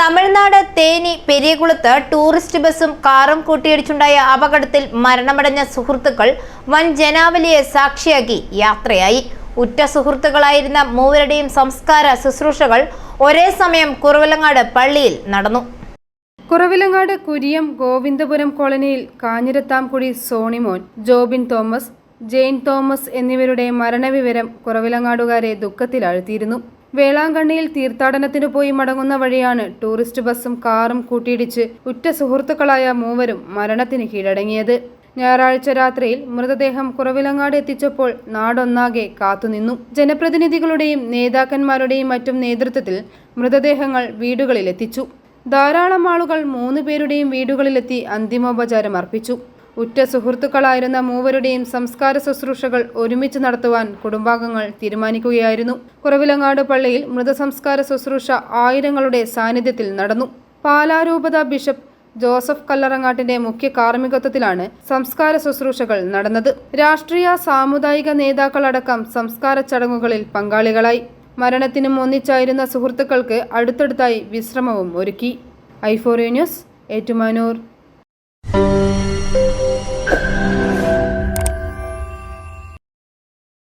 Tamil Nadu Theni പെരിയകുളത്ത് tourist ബസ്സും കാറും കൂട്ടിയിടിച്ചുണ്ടായ അപകടത്തിൽ മരണമടഞ്ഞ സുഹൃത്തുക്കൾ വൻ ജനാവലിയെ സാക്ഷിയാക്കി യാത്രയായി. ഉറ്റ സുഹൃത്തുക്കളായിരുന്ന മൂവരുടെയും സംസ്കാര ശുശ്രൂഷകൾ ഒരേ സമയം കുറവിലങ്ങാട് പള്ളിയിൽ നടന്നു. കുറവിലങ്ങാട് കുരിയം ഗോവിന്ദപുരം കോളനിയിൽ കാഞ്ഞിരത്താംകുടി സോണിമോൻ ജോബിൻ തോമസ് ജെയിൻ തോമസ് എന്നിവരുടെ മരണവിവരം കുറവിലങ്ങാടുകാരെ ദുഃഖത്തിലാഴ്ത്തിയിരുന്നു. വേളാങ്കണ്ണിയിൽ തീർത്ഥാടനത്തിന് പോയി മടങ്ങുന്ന വഴിയാണ് ടൂറിസ്റ്റ് ബസ്സും കാറും കൂട്ടിയിടിച്ച് ഉറ്റ സുഹൃത്തുക്കളായ മൂവരും മരണത്തിന് കീഴടങ്ങിയത്. ഞായറാഴ്ച രാത്രിയിൽ മൃതദേഹം കുറവിലങ്ങാട് എത്തിച്ചപ്പോൾ നാടൊന്നാകെ കാത്തുനിന്നു. ജനപ്രതിനിധികളുടെയും നേതാക്കന്മാരുടെയും മറ്റും നേതൃത്വത്തിൽ മൃതദേഹങ്ങൾ വീടുകളിലെത്തിച്ചു. ധാരാളം ആളുകൾ മൂന്നുപേരുടെയും വീടുകളിലെത്തി അന്തിമോപചാരം അർപ്പിച്ചു ഉറ്റ സുഹൃത്തുക്കളായിരുന്ന മൂവരുടെയും സംസ്കാര ശുശ്രൂഷകൾ ഒരുമിച്ച് നടത്തുവാൻ കുടുംബാംഗങ്ങൾ തീരുമാനിക്കുകയായിരുന്നു. കുറവിലങ്ങാട് പള്ളിയിൽ മൃതസംസ്കാര ശുശ്രൂഷ ആയിരങ്ങളുടെ സാന്നിധ്യത്തിൽ നടന്നു. പാലാരൂപത ബിഷപ്പ് ജോസഫ് കല്ലറങ്ങാട്ടിന്റെ മുഖ്യ കാർമ്മികത്വത്തിലാണ് സംസ്കാര ശുശ്രൂഷകൾ നടന്നത്. രാഷ്ട്രീയ സാമുദായിക നേതാക്കളടക്കം സംസ്കാര ചടങ്ങുകളിൽ പങ്കാളികളായി. മരണത്തിനും ഒന്നിച്ചായിരുന്ന സുഹൃത്തുക്കൾക്ക് അടുത്തടുത്തായി വിശ്രമവും ഒരുക്കി. ഐഫോറിയ ന്യൂസ് ഏറ്റുമാനൂർ.